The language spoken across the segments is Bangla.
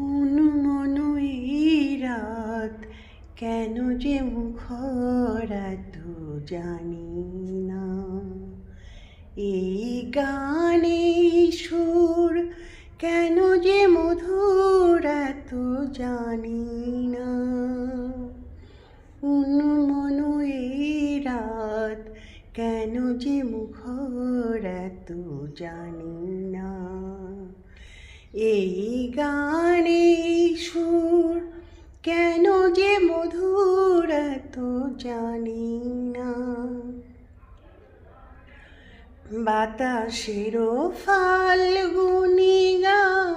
অনুমনু এই কেন যে মুখর এত জানি না। এই গানে সুর, কেন যে মধুর এত জানি না। অনুমনু এই রাত কেন যে মুখর এত জানি না। এই গানে কেন যে মধুর এত জানি না। বাতাসেরও ফাল্গুনি গান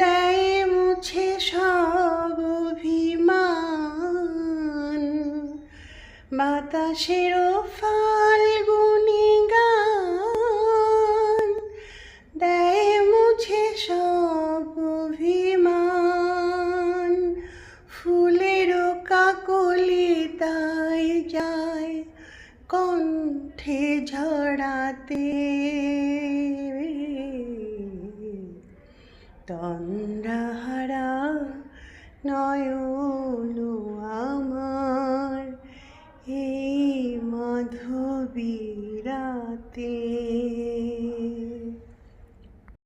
দেয় মুছে সব অভিমান। বাতাসেরও ফাল্গুনি কণ্ঠে ঝড়াতে। তন্দ্রাহারা নয়নু আমার এই মাধবী রাতে